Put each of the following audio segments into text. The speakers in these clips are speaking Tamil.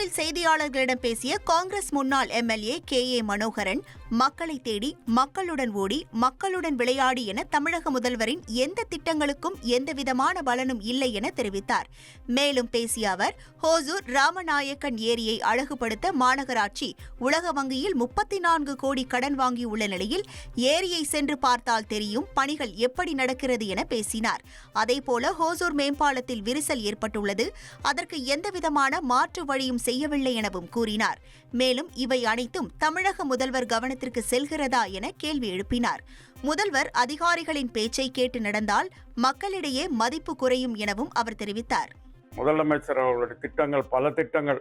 ஹோசூரில் செய்தியாளர்களிடம் பேசிய காங்கிரஸ் முன்னாள் எம்எல்ஏ கே ஏ மனோகரன் மக்களை தேடி மக்களுடன் ஓடி மக்களுடன் விளையாடி என தமிழக முதல்வரின் எந்த திட்டங்களுக்கும் எந்தவிதமான பலனும் இல்லை என தெரிவித்தார். மேலும் பேசிய அவர் ஹோசூர் ராமநாயக்கன் ஏரியை அழகுபடுத்த மாநகராட்சி உலக வங்கியில் முப்பத்தி நான்கு கோடி கடன் வாங்கியுள்ள நிலையில் ஏரியை சென்று பார்த்தால் தெரியும் பணிகள் எப்படி நடக்கிறது என பேசினார். அதேபோல ஹோசூர் மேம்பாலத்தில் விரிசல் ஏற்பட்டுள்ளது. அதற்கு எந்தவிதமான மாற்று வழியும் செய்யவில்லை எனவும் கூறினார். மேலும் இவை அனைத்தும் தமிழக முதல்வர் கவனத்திற்கு செல்கிறதா என கேள்வி எழுப்பினார். முதல்வர் அதிகாரிகளின் பேச்சை கேட்டு நடந்தால் மக்களிடையே மதிப்பு குறையும் எனவும் அவர் தெரிவித்தார். முதலமைச்சர் அவர்களுடைய திட்டங்கள் பல திட்டங்கள்.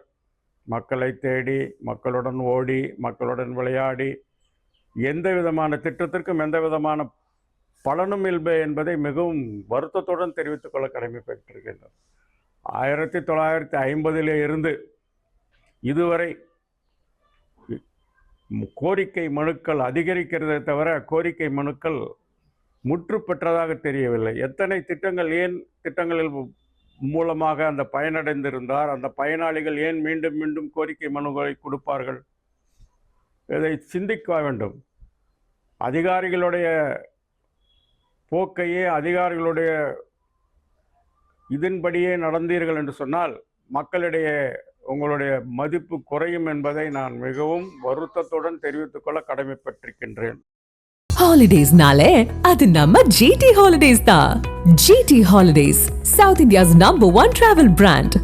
மக்களை தேடி மக்களுடன் ஓடி மக்களுடன் விளையாடி எந்த விதமான திட்டத்திற்கும் எந்த விதமான பலனும் இல்லை என்பதை மிகவும் வருத்தத்துடன் தெரிவித்துக்கொள்ள கடமைப்பட்டிருக்கின்றனர் ஆயிரத்தி தொள்ளாயிரத்தி ஐம்பதிலே இருந்து இதுவரை கோரிக்கை மனுக்கள் அதிகரிக்கிறதை தவிர கோரிக்கை மனுக்கள் முற்று பெற்றதாக தெரியவில்லை. எத்தனை திட்டங்கள் ஏன் திட்டங்களில் மூலமாக அந்த பயனடைந்திருந்தார்? அந்த பயனாளிகள் ஏன் மீண்டும் மீண்டும் கோரிக்கை மனுகளை கொடுப்பார்கள்? இதை சிந்திக்க வேண்டும். அதிகாரிகளுடைய போக்கையே அதிகாரிகளுடைய இதன்படியே நடந்தீர்கள் என்று சொன்னால் மக்களிடையே உங்களுடைய மதிப்பு குறையும் என்பதை நான் மிகவும் வருத்தத்துடன் தெரிவித்துக் கொள்ள கடமைப்பட்டிருக்கின்றேன். ஹாலிடேஸ்னாலே அது நம்ம ஜிடி ஹாலிடேஸ் தான். GT holidays south India's number one travel brand